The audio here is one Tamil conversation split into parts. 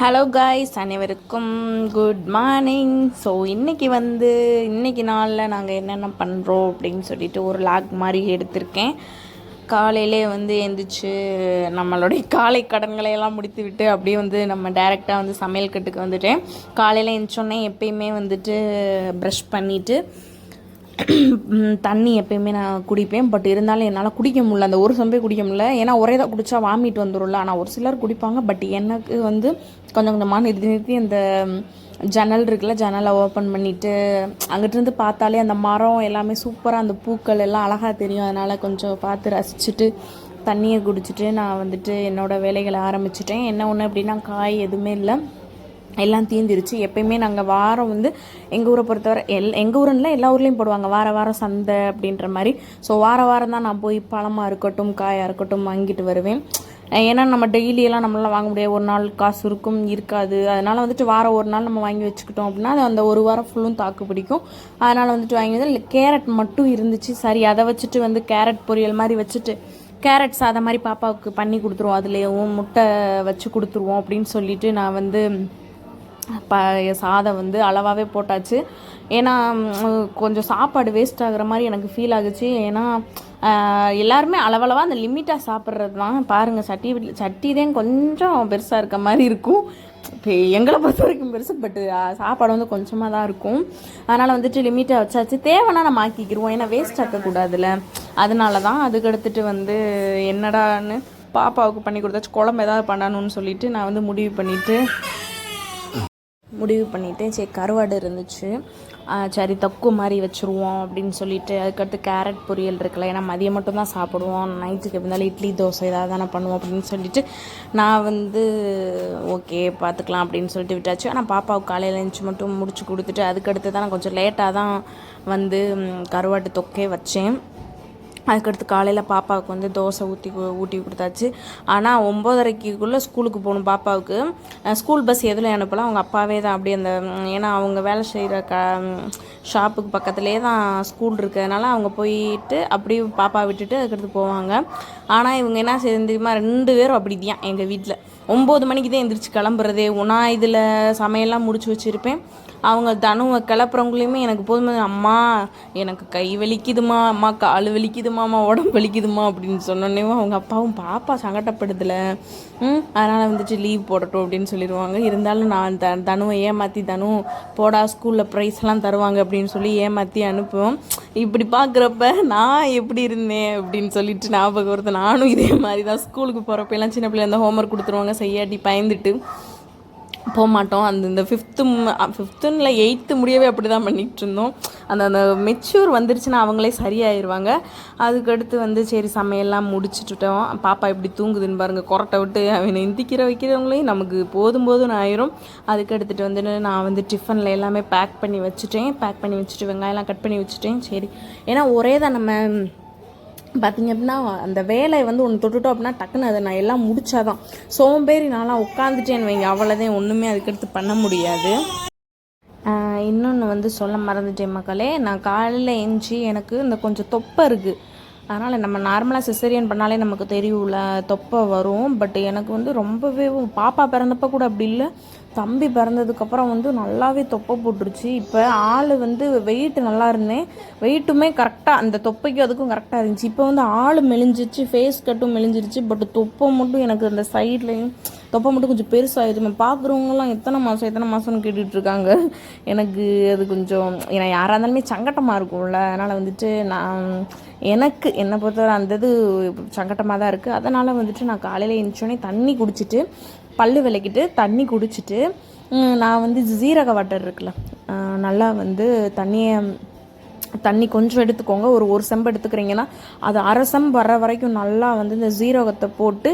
ஹலோ காய்ஸ் அனைவருக்கும் குட் மார்னிங் ஸோ இன்றைக்கி வந்து இன்றைக்கி நாளில் நாங்கள் என்னென்ன பண்ணுறோம் அப்படின்னு சொல்லிட்டு ஒரு லாக் மாதிரி எடுத்திருக்கேன். காலையிலே வந்து எந்திரிச்சு நம்மளுடைய காலை கடன்களை எல்லாம் முடித்து விட்டு அப்படியே வந்து நம்ம டைரெக்டாக வந்து சமையல் கட்டுக்கு வந்துட்டேன். காலையில் எழுந்திரிச்சோன்னே எப்பயுமே வந்துட்டு ப்ரஷ் பண்ணிவிட்டு தண்ணி எப்பயுமே நான் குடிப்பேன். பட் இருந்தாலும் என்னால் குடிக்க முடியல. அந்த ஒரு சம்பே குடிக்க முடியல. ஏன்னா ஒரே தான் குடித்தா வாமிட் வந்துடும்ல ஆனால் ஒரு சிலர் குடிப்பாங்க. பட் எனக்கு வந்து கொஞ்சம் கொஞ்சமாக நிறுத்தி நிறுத்தி அந்த ஜன்னல் இருக்குல்ல ஜன்னலை ஓப்பன் பண்ணிவிட்டு அங்கிட்டிருந்து பார்த்தாலே அந்த மரம் எல்லாமே சூப்பராக அந்த பூக்கள் எல்லாம் அழகாக தெரியும். அதனால் கொஞ்சம் பார்த்து ரசிச்சுட்டு தண்ணியை குடிச்சிட்டு நான் வந்துட்டு என்னோடய வேலைகளை ஆரம்பிச்சிட்டேன். என்ன ஒன்று அப்படின்னா காய் எதுவுமே இல்லை. எல்லாம் தீந்துருச்சு எப்பயுமே நாங்கள் வாரம் வந்து எங்கள் ஊரை பொறுத்தவரை எல் எங்கள் ஊரில் எல்லா ஊர்லேயும் போடுவாங்க. வார வாரம் சந்தை அப்படின்ற மாதிரி. ஸோ வார வாரம் தான் நான் போய் பழமாக இருக்கட்டும் காயாக இருக்கட்டும் வாங்கிட்டு வருவேன். ஏன்னா நம்ம டெய்லியெல்லாம் நம்மளால் வாங்க முடியாது. ஒரு நாள் காசு இருக்கும் இருக்காது. அதனால் வந்துட்டு வாரம் ஒரு நாள் நம்ம வாங்கி வச்சுக்கிட்டோம் அப்படின்னா அது அந்த ஒரு வாரம் ஃபுல்லும் தாக்கு பிடிக்கும். அதனால் வந்துட்டு வாங்கி வந்து கேரட் மட்டும் இருந்துச்சு. சரி அதை வச்சுட்டு வந்து கேரட் பொரியல் மாதிரி வச்சுட்டு கேரட் சாதம் மாதிரி பாப்பாவுக்கு பண்ணி கொடுத்துருவோம். அதுலேயும் முட்டை வச்சு கொடுத்துருவோம் அப்படின்னு சொல்லிட்டு நான் வந்து ப சாதம் வந்து அளவாகவே போட்டாச்சு. ஏன்னா கொஞ்சம் சாப்பாடு வேஸ்ட் ஆகுற மாதிரி எனக்கு ஃபீல் ஆகுச்சு. ஏன்னா எல்லாருமே அளவளவாக அந்த லிமிட்டாக சாப்பிட்றது தான் பாருங்கள் சட்டி சட்டி தான் கொஞ்சம் பெருசாக இருக்க மாதிரி இருக்கும். இப்போ எங்களை பொறுத்த வரைக்கும் பெருசு பட்டு சாப்பாடு வந்து கொஞ்சமாக தான் இருக்கும். அதனால் வந்துட்டு லிமிட்டாக வச்சாச்சு. தேவைன்னா நம்ம ஆக்கிக்கிடுவோம் ஏன்னா வேஸ்ட் ஆக்கக்கூடாதுல்ல அதனால தான் அதுக்கு எடுத்துகிட்டு வந்து என்னடான்னு பாப்பாவுக்கு பண்ணி கொடுத்தாச்சு. குழம்பு ஏதாவது பண்ணணும்னு சொல்லிட்டு நான் வந்து முடிவு பண்ணிவிட்டு முடிவு பண்ணிவிட்டு சரி கருவாடு இருந்துச்சு. சரி தக்கு மாதிரி வச்சுருவோம் அப்படின்னு சொல்லிட்டு அதுக்கடுத்து கேரட் பொரியல் இருக்குல்ல ஏன்னா மதியம் மட்டும்தான் சாப்பிடுவோம். நைட்டுக்கு இருந்தாலும் இட்லி தோசை ஏதாவது தானே பண்ணுவோம் அப்படின்னு சொல்லிட்டு நான் வந்து ஓகே பார்த்துக்கலாம் அப்படின்னு சொல்லிட்டு விட்டாச்சு. ஆனால் பாப்பாவுக்கு காலையில் எழுந்துச்சு மட்டும் முடிச்சு கொடுத்துட்டு அதுக்கடுத்து தான் நான் கொஞ்சம் லேட்டாக தான் வந்து கருவாட்டு தொக்கே வச்சேன். அதுக்கடுத்து காலையில் பாப்பாவுக்கு வந்து தோசை ஊற்றி ஊட்டி கொடுத்தாச்சு. ஆனால் ஒம்போதரைக்குள்ளே ஸ்கூலுக்கு போகணும் பாப்பாவுக்கு. ஸ்கூல் பஸ் எதில் அனுப்பலாம் அவங்க அப்பாவே தான் அப்படியே அந்த ஏன்னா அவங்க வேலை செய்கிற க ஷாப்புக்கு பக்கத்துலேயே தான் ஸ்கூல் இருக்கிறதுனால அவங்க போயிட்டு அப்படியே பாப்பா விட்டுட்டு அதுக்கடுத்து போவாங்க. ஆனால் இவங்க என்ன செய்ய தெரியுமா? ரெண்டு பேரும் அப்படி தான் எங்கள் வீட்டில் ஒம்பது மணிக்கு தான் எந்திரிச்சு கிளம்புறதே. நான் இதில் சமையல்லாம் முடிச்சு வச்சுருப்பேன். அவங்க தனுவை கிளப்புறவங்களையுமே எனக்கு போதுமே அம்மா எனக்கு கை வலிக்குதுமா அம்மா கால் வலிக்குதுமா அம்மா உடம்பு வலிக்குதுமா அப்படின்னு சொன்னோன்னே அவங்க அப்பாவும் பாப்பா சங்கடப்படுதில்ல அதனால் வந்துட்டு லீவ் போடட்டும் அப்படின்னு சொல்லிடுவாங்க. இருந்தாலும் நான் த தனுவை ஏமாற்றி தனு போடா ஸ்கூலில் ப்ரைஸ்லாம் தருவாங்க அப்படின்னு சொல்லி ஏமாற்றி அனுப்புவோம். இப்படி பார்க்குறப்ப நான் எப்படி இருந்தேன் அப்படின்னு சொல்லிட்டு ஞாபகம் வருது. நானும் இதே மாதிரி தான் ஸ்கூலுக்கு போகிறப்ப எல்லாம் சின்ன பிள்ளை அந்த ஹோம்ஒர்க் கொடுத்துருவாங்க. செய்யாட்டி பயந்துட்டு போக மாட்டோம் அந்த இந்த ஃபிஃப்த்து ஃபிஃப்த்துன்னு எயித்து முடியவே அப்படி தான் பண்ணிகிட்டு இருந்தோம் அந்த அந்த மெச்சூர் வந்துருச்சுன்னா அவங்களே சரியாயிருவாங்க. அதுக்கடுத்து வந்து சரி சமையல்லாம் முடிச்சுட்டுட்டோம். பாப்பா இப்படி தூங்குதுன்னு பாருங்கள் கொரட்டை விட்டு அவனை இந்திக்கிற வைக்கிறவங்களையும் நமக்கு போதும் போதும் ஆயிரும். அதுக்கு எடுத்துகிட்டு வந்துட்டு நான் வந்து டிஃபனில் எல்லாமே பேக் பண்ணி வச்சுட்டேன். பேக் பண்ணி வச்சுட்டு வெங்காயம்லாம் கட் பண்ணி வச்சுட்டேன். சரி. ஏன்னா ஒரே தான் நம்ம பார்த்திங்க அப்படின்னா அந்த வேலையை வந்து ஒன்று தொட்டுட்டோம் அப்படின்னா டக்குன்னு அதை நான் எல்லாம் முடிச்சாதான். சோம்பேறி நான்லாம் உட்காந்துட்டேன்னு வைங்க அவ்வளோதான் ஒன்றுமே அதுக்கடுத்து பண்ண முடியாது. இன்னொன்று வந்து சொல்ல மறந்துட்டேன் மக்களே. நான் காலையில் எஞ்சி எனக்கு இந்த கொஞ்சம் தொப்பை இருக்குது அதனால் நம்ம நார்மலாக சிசரியன் பண்ணாலே நமக்கு தெரியும்ல தொப்பை வரும். பட் எனக்கு வந்து ரொம்பவே பாப்பா பிறந்தப்போ கூட அப்படி இல்லை. தம்பி பிறந்ததுக்கப்புறம் வந்து நல்லாவே தொப்பை போட்டுருச்சு. இப்போ ஆள் வந்து வெயிட் நல்லா இருந்தேன் வெயிட்டுமே கரெக்டாக அந்த தொப்பைக்கும் அதுக்கும் கரெக்டாக இருந்துச்சு. இப்போ வந்து ஆள் மெலிஞ்சிச்சு ஃபேஸ் கட்டும் மெலிஞ்சிருச்சு பட் தொப்பை மட்டும் எனக்கு அந்த சைட்லேயும் தொப்பை மட்டும் கொஞ்சம் பெருசாகிடுச்சு பார்க்குறவங்கலாம் எத்தனை மாதம் எத்தனை மாதம்னு கேட்டுட்ருக்காங்க. எனக்கு அது கொஞ்சம் ஏன்னா யாராக இருந்தாலுமே சங்கட்டமாக இருக்கும்ல. அதனால் வந்துட்டு நான் எனக்கு என்னை பொறுத்தவரை அந்த இது சங்கட்டமாக தான் இருக்குது அதனால் வந்துட்டு நான் காலையில் எழுந்தோடனே தண்ணி குடிச்சிட்டு பல் விளக்கிட்டு தண்ணி குடிச்சிட்டு நான் வந்து ஜீரக வாட்டர் இருக்குல்ல நல்லா வந்து தண்ணியை தண்ணி கொஞ்சம் எடுத்துக்கோங்க. ஒரு ஒரு செம்பு எடுத்துக்கிறீங்கன்னா அது அரை செம்பு வர வரைக்கும் நல்லா வந்து இந்த ஜீரகத்தை போட்டு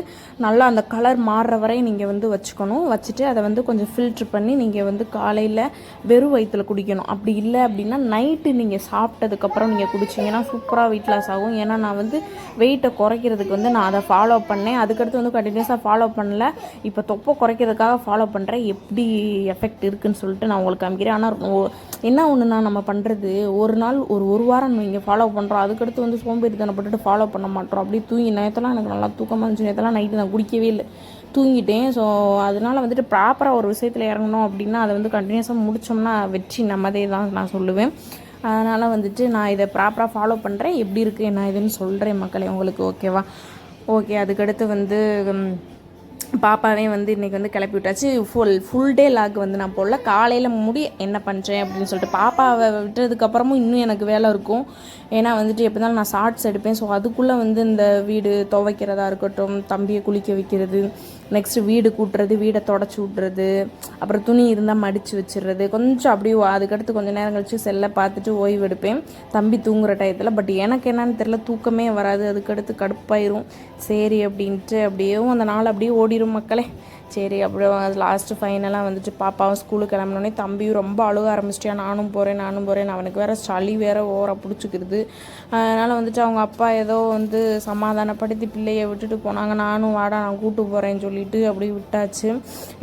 நல்லா அந்த கலர் மாறுற வரை நீங்கள் வந்து வச்சுக்கணும். வச்சுட்டு அதை வந்து கொஞ்சம் ஃபில்ட்ரு பண்ணி நீங்கள் வந்து காலையில் வெறும் வயிற்றில் குடிக்கணும். அப்படி இல்லை அப்படின்னா நைட்டு நீங்கள் சாப்பிட்டதுக்கப்புறம் நீங்கள் குடிச்சிங்கன்னா சூப்பராக வெயிட் லாஸ் ஆகும். ஏன்னா நான் வந்து வெயிட்டை குறைக்கிறதுக்கு வந்து நான் அதை ஃபாலோ பண்ணேன். அதுக்கடுத்து வந்து கண்டினியூஸாக ஃபாலோ பண்ணல. இப்போ தொப்பை குறைக்கிறதுக்காக ஃபாலோ பண்ணுறேன் எப்படி எஃபெக்ட் இருக்குதுன்னு சொல்லிட்டு நான் உங்களுக்கு காமிக்கிறேன். ஆனால் என்ன ஒன்றுனா நம்ம பண்ணுறது ஒரு நாள் ஒரு ஒரு வாரம் இங்கே ஃபாலோ பண்ணுறோம் அதுக்கடுத்து வந்து சோம்பேறித்தனப்பட்டுட்டு ஃபாலோ பண்ண மாட்டோம். அப்படியே தூங்கி நேரத்தெல்லாம் எனக்கு நல்லா தூக்கமாக இருந்துச்சு. நேரத்தெல்லாம் நைட்டு நான் குடிக்கவே இல்லை. தூங்கிட்டேன். ஸோ அதனால் வந்துட்டு ப்ராப்பராக ஒரு விஷயத்தில் இறங்கணும் அப்படின்னா அதை வந்து கண்டினியூஸாக முடித்தோம்னா வெற்றி நம்மதே தான் நான் சொல்லுவேன். அதனால் வந்துட்டு நான் இதை ப்ராப்பராக ஃபாலோ பண்ணுறேன் எப்படி இருக்குது என்ன இதுன்னு சொல்கிறேன் மக்களே உங்களுக்கு ஓகேவா ஓகே அதுக்கடுத்து வந்து பாப்பாவே வந்து இன்றைக்கி வந்து கிளப்பி விட்டாச்சு. ஃபுல் ஃபுல் டே லாக் வந்து நான் போடல. காலையில் முடி என்ன பண்ணுறேன் அப்படின்னு சொல்லிட்டு பாப்பாவை விட்டதுக்கப்புறமும் இன்னும் எனக்கு வேலை இருக்கும். ஏன்னா வந்துட்டு எப்போ நான் ஷார்ட்ஸ் எடுப்பேன். ஸோ அதுக்குள்ளே வந்து இந்த வீடு துவைக்கிறதா இருக்கட்டும் தம்பியை குளிக்க வைக்கிறது நெக்ஸ்ட்டு வீடு கூட்டுறது வீடை தொடச்சி விட்றது அப்புறம் துணி இருந்தால் மடித்து வச்சிடுறது. கொஞ்சம் அப்படியே அதுக்கடுத்து கொஞ்சம் நேரம் கழிச்சு செல்லை பார்த்துட்டு ஓய்வு எடுப்பேன். தம்பி தூங்குற டயத்தில் பட் எனக்கு என்னன்னு தெரில தூக்கமே வராது. அதுக்கடுத்து கடுப்பாயிரும். சரி அப்படின்ட்டு அப்படியேவும் அந்த நாள் அப்படியே ஓடிடும் மக்களே. சரி அப்புறம் லாஸ்ட்டு ஃபைனலாக வந்துட்டு பாப்பாவும் ஸ்கூலுக்கு கிளம்பினோடனே தம்பியும் ரொம்ப அழுக ஆரம்பிச்சிட்டியா நானும் போகிறேன் நானும் போகிறேன் அவனுக்கு வேறு சளி வேறு ஓர பிடிச்சிக்கிறது அதனால் வந்துட்டு அவங்க அப்பா ஏதோ வந்து சமாதானப்படுத்தி பிள்ளையை விட்டுட்டு போனாங்க. நானும் வாடா நான் கூட்டு போகிறேன்னு சொல்லிட்டு அப்படியே விட்டாச்சு.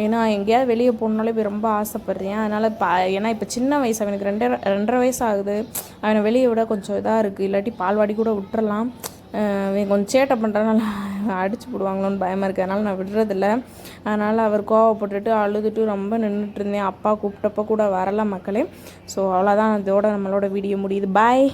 ஏன்னா எங்கேயாவது வெளியே போகணுனாலே போய் ரொம்ப ஆசைப்பட்றேன். அதனால் இப்போ ஏன்னா இப்போ சின்ன வயசு அவனுக்கு ரெண்டரை ரெண்டரை வயசு ஆகுது. அவனை வெளியே விட கொஞ்சம் இதாக இருக்குது இல்லாட்டி பால்வாடி கூட விட்டுறலாம். கொஞ்சம் சேட்டை பண்ணுறதுனால அடிச்சு போடுவாங்களோன்னு பயமாக இருக்குது அதனால் நான் விடுறதில்ல. அதனால் அவர் கோவப்பட்டுட்டு அழுதுட்டு ரொம்ப நின்றுட்டு இருந்தேன். அப்பா கூப்பிட்டப்ப கூட வரல மக்களே. ஸோ அவ்வளோதான் இதோட நம்மளோட வீடியோ முடியுது. பாய்